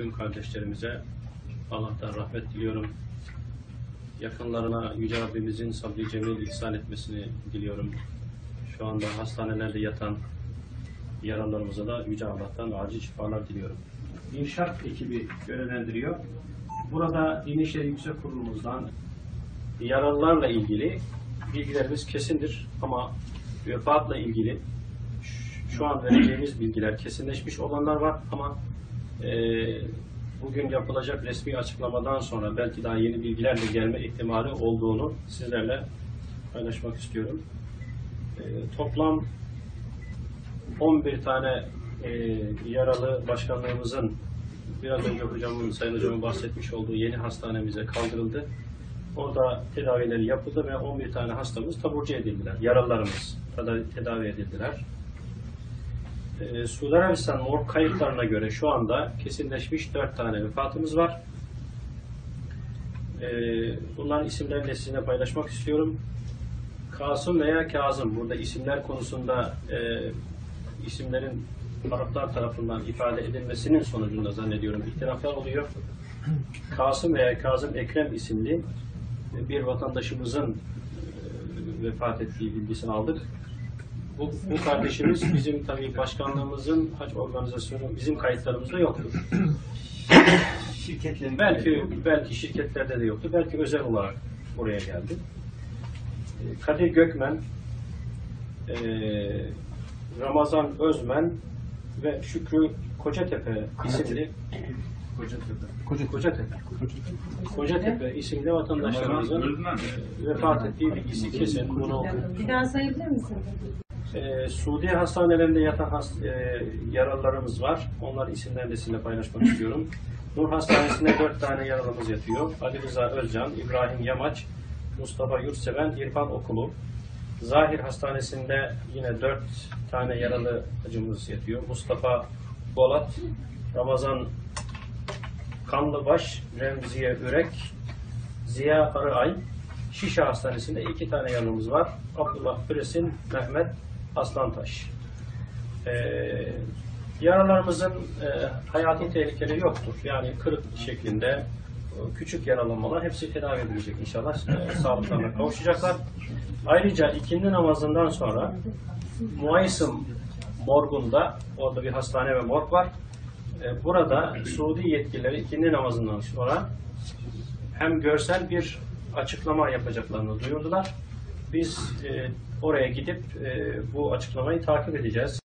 Tüm kardeşlerimize Allah'tan rahmet diliyorum. Yakınlarına Yüce Rabbimizin sabri cemil ihsan etmesini diliyorum. Şu anda hastanelerde yatan yaralarımıza da Yüce Allah'tan acil şifalar diliyorum. İnşaat ekibi görevlendiriyor. Burada Din İşleri Yüksek Kurulumuzdan yaralılarla ilgili bilgilerimiz kesindir ama vefatla ilgili şu an vereceğimiz bilgiler kesinleşmiş olanlar var ama bugün yapılacak resmi açıklamadan sonra belki daha yeni bilgilerle gelme ihtimali olduğunu sizlerle paylaşmak istiyorum. E, toplam 11 tane e, yaralı başkanlığımızın biraz önce hocamın, sayın hocamın bahsetmiş olduğu yeni hastanemize kaldırıldı. Orada tedavileri yapıldı ve 11 tane hastamız taburcu edildiler. Yaralılarımız tedavi, tedavi edildiler. Ee, Suudi Arabistan morg kayıtlarına göre şu anda kesinleşmiş 4 tane vefatımız var. Ee, bunların isimlerini de sizinle paylaşmak istiyorum. Kasım veya Kazım burada isimler konusunda e, isimlerin Araplar tarafından ifade edilmesinin sonucunda zannediyorum ihtilaflar oluyor. Kasım veya Kazım Ekrem isimli bir vatandaşımızın e, vefat ettiği bilgisini aldık. Bu, bu kardeşimiz bizim tabii başkanlığımızın hac organizasyonu bizim kayıtlarımızda yoktur. Şirketlerin Belki belki şirketlerde de yoktu. Belki özel olarak buraya geldi. E, Kadir Gökmen, e, Ramazan Özmen ve Şükrü Kocatepe isimli Kocatepe. Kocatepe. Kocatepe isimli vatandaşlarımızın e, vefat ettiği bilgisi kesin. Bunu Bir daha sayabilir misin? E, Suudi hastanelerinde yatan has, e, yaralılarımız var. Onların isimlerini de sizinle paylaşmak istiyorum. Nur Hastanesi'nde dört tane yaralımız yatıyor. Ali Rıza Özcan, İbrahim Yamaç, Mustafa Yurtseven, İrfan Okulu. Zahir Hastanesi'nde yine dört tane yaralı acımız yatıyor. Mustafa Bolat, Ramazan Kanlıbaş, Remziye Ürek, Ziya Arıay, Şişe Hastanesi'nde iki tane yaralımız var. Abdullah Presin, Mehmet Aslantaş. Ee, yaralarımızın e, hayati tehlikeleri yoktur. Yani kırık şeklinde e, küçük yaralanmalar hepsi tedavi edilecek inşallah. E, sağlıklarına kavuşacaklar. Ayrıca ikindi namazından sonra Muaysım morgunda, orada bir hastane ve morg var. E, burada Suudi yetkilileri ikindi namazından sonra hem görsel bir açıklama yapacaklarını duyurdular. Biz e, oraya gidip e, bu açıklamayı takip edeceğiz.